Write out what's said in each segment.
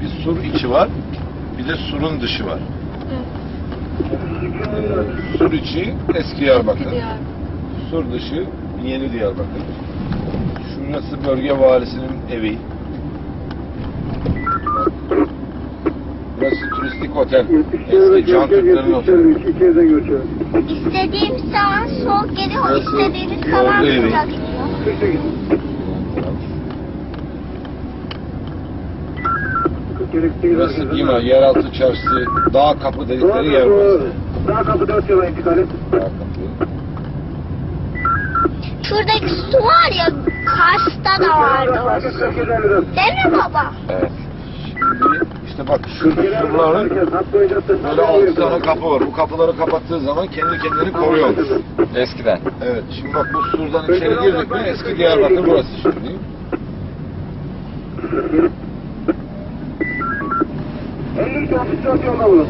Bir sur içi var. Bir de surun dışı var. Ee, sur içi eski Diyarbakır. Sur dışı yeni Diyarbakır. Şurası bölge valisinin evi. Burası turistik otel. Eski Can Türklerin oteli. İstediğim zaman soğuk geliyor, Burası istediğimiz ordu zaman evi. sıcak geliyor. 48. Burası Bima, yeraltı çarşısı, dağ kapı dedikleri yer burası. Daha kapı 4 yıla intikal et. Dağ kapı. Şuradaki su var ya, Kars'ta da vardı. Değil mi baba? Evet. Şimdi işte bak şu surların böyle altı tane kapı var. Bu kapıları kapattığı zaman kendi kendini koruyormuş. Eskiden. Evet. Şimdi bak bu surdan içeri girdik mi eski Diyarbakır burası şimdi. 53 34 yolda bulun.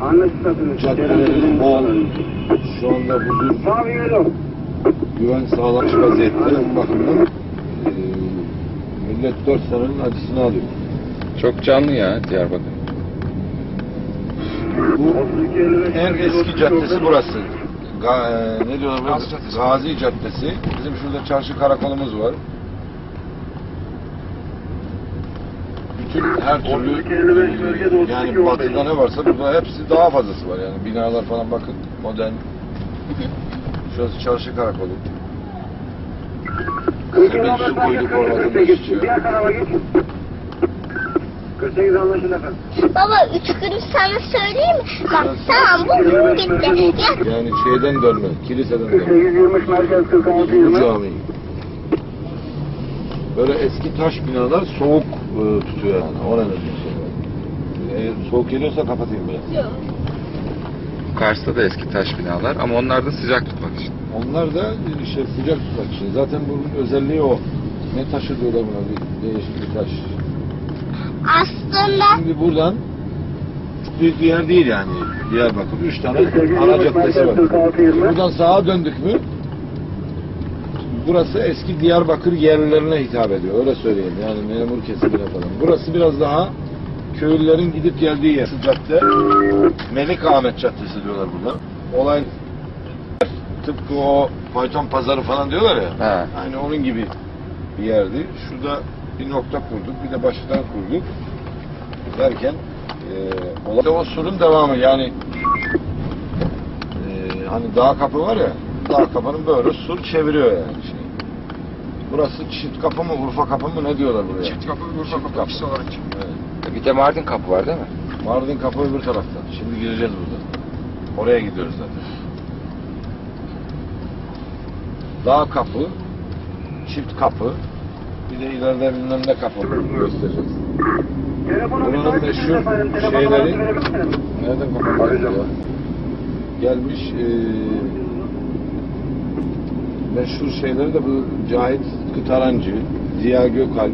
Anlaşıldı. caddelerimiz bol. Şu anda huzur, Mavi yolu. güven sağlanmış vaziyette. Bu bakımdan eee, millet dört senenin acısını alıyor. Çok canlı ya Diyarbakır. Bu en eski caddesi burası. Ga, e, ne diyorlar Caddesi. Gazi Caddesi. Bizim şurada çarşı karakolumuz var. Bütün her türlü 55 bölge doğru yani batıda ne varsa burada hepsi daha fazlası var yani binalar falan bakın modern. Şurası çarşı karakolu. Sivil su kuyruk ormanında geçiyor. Diğer tarafa geç. 48 anlaşıldı efendim. Baba üç kuruş sana söyleyeyim mi? Bak tamam bu gitti. Ya Yani şeyden dönme, kiliseden dönme. 48 23 merkez 46 Bu 20. cami. Böyle eski taş binalar soğuk e, tutuyor yani. O nedenle şey. Eğer soğuk geliyorsa kapatayım biraz. Kars'ta da eski taş binalar ama onlar da sıcak tutmak için. Onlar da işte sıcak tutmak için. Zaten bunun özelliği o. Ne taşı diyorlar buna bir değişik bir taş. aslında Şimdi buradan çok büyük bir yer değil yani Diyarbakır. Üç tane ana caddesi var. Buradan sağa döndük mü burası eski Diyarbakır yerlilerine hitap ediyor. Öyle söyleyeyim yani memur kesimine falan. Burası biraz daha köylülerin gidip geldiği yer. Şu cadde Melik Ahmet Caddesi diyorlar burada. Olay tıpkı o fayton pazarı falan diyorlar ya. Ha. Aynı onun gibi bir yerdi. Şurada bir nokta kurduk, bir de baştan kurduk. Derken e, olay o surun devamı yani e, hani dağ kapı var ya, dağ kapının böyle sur çeviriyor yani. Burası çift kapı mı, Urfa kapı mı ne diyorlar buraya? Çift kapı, Urfa Çift kapı, ikisi olarak Evet. Bir de Mardin kapı var değil mi? Mardin kapı öbür tarafta. Şimdi gireceğiz buradan. Oraya gidiyoruz zaten. Dağ kapı, çift kapı, bir de ileride bilmem ne kapı göstereceğiz. Buranın meşhur şeyleri nereden ya? Gelmiş eee meşhur şeyleri de bu Cahit Kıtarancı, Ziya Gökalp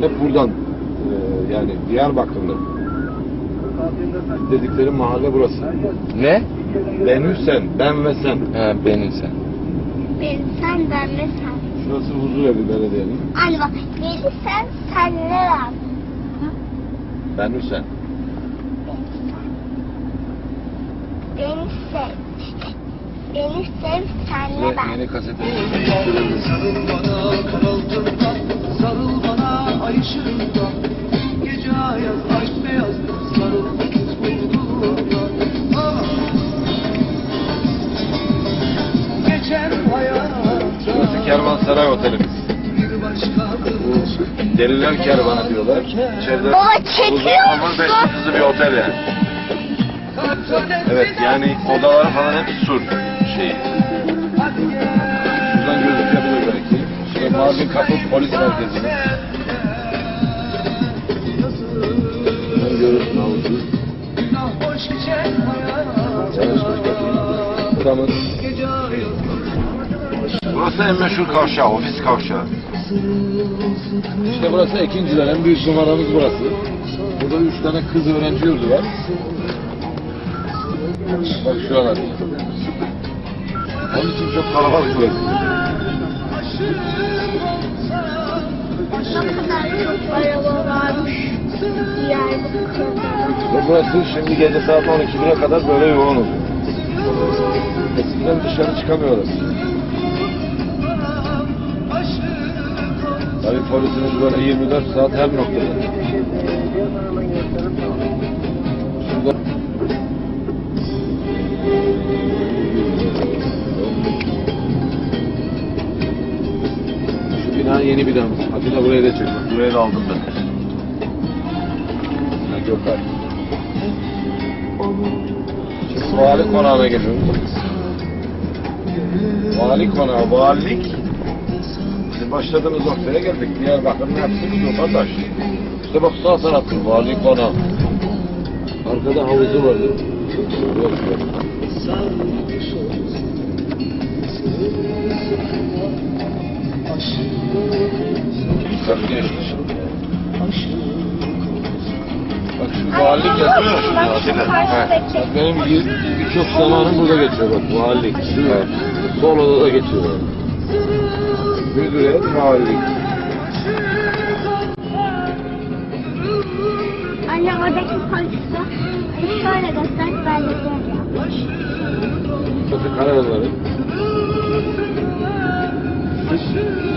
hep buradan eee, yani Diyarbakırlı dedikleri mahalle burası. Ne? Sen, ben ve sen. Ha benim sen. ben sen ben ve sen. Şurası huzur evi belediyenin. Anne bak beni sen senle var. Benü sen. Beni sev. Beni sev senle Ve ben. yeni kaseti. Sarıl bana karaltından, sarıl bana ay ışığından Gece ayaz, aşk beyaz, sarıl vakit bulduğundan Ah! Burası Kervansaray Otelimiz. başkadır Bu Deliler Kervanı diyorlar. İçeride Baba, çekiyor ama musun? beş yıldızlı bir otel yani. Evet yani odalar falan hep sur şeyi. Şuradan gözükebilir belki. Şurada Mardin Kapı Polis Merkezi'nin. Şuradan görürsün geçen Yavaş yavaş bakayım. Buramız. Burası en meşhur kavşağı, ofis kavşağı. İşte burası ikinciler, en büyük numaramız burası. Burada üç tane kız öğrenci yurdu var. Bak şuralar. Onun için çok kalabalık böyle. Ve burası şimdi gece saat 12'ye kadar böyle yoğun oluyor. Eskiden dışarı çıkamıyorlar. Tabii polisimiz böyle 24 saat her noktada. Şurada Yeni binamız. Atilla burayı da çek. Bak, Burayı da aldım ben. Ha, Gökay. Şimdi vali konağına geliyoruz. Vali konağı, valilik. Şimdi başladığımız noktaya geldik. Diyarbakır'ın hepsi bu taş. İşte bak sağ tarafı vali konağı. Arkada havuzu vardı. Yok yok. Bak. Bak şu valilik yazıyor. Bak benim bir- birçok zamanım burada geçiyor bak valilik. Şu sol odada geçiyor. Müdüriyet valilik. Anne oradaki polisler şöyle göster ben de. Burası karayolları.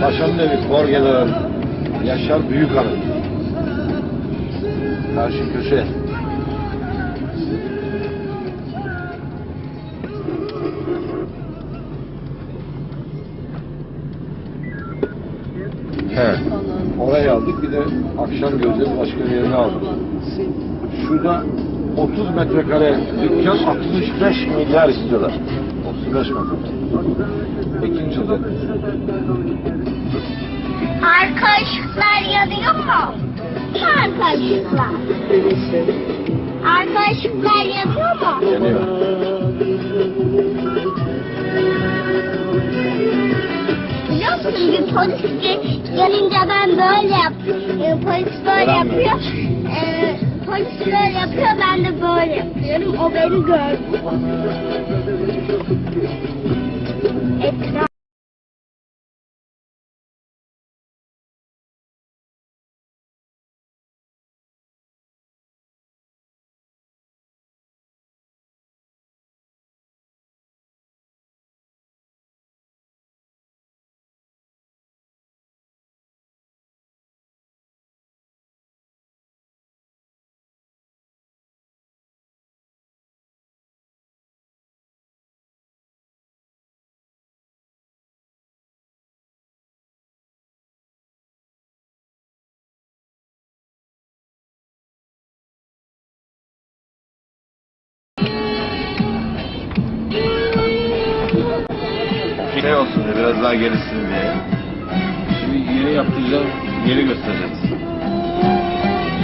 Paşa'nın evi Kor General Yaşar Büyükhan'ın. Karşı köşe. He. Orayı aldık bir de akşam göreceğiz başka bir yerini aldık. Şurada 30 metrekare dükkan 65 milyar istiyorlar. 35 metre. İkincide. Arka yanıyor mu? Arka ışıklar. Arka ışıklar yanıyor mu? Yanıyor. Biliyor musun bir polis ge- gelince ben böyle yap. e, Polis böyle yapıyor. E, polis böyle yapıyor ben de böyle yapıyorum. O beni gördü. Etraf. Biraz daha gelişsin diye. Şimdi yeni yaptıracağım yeri göstereceğiz.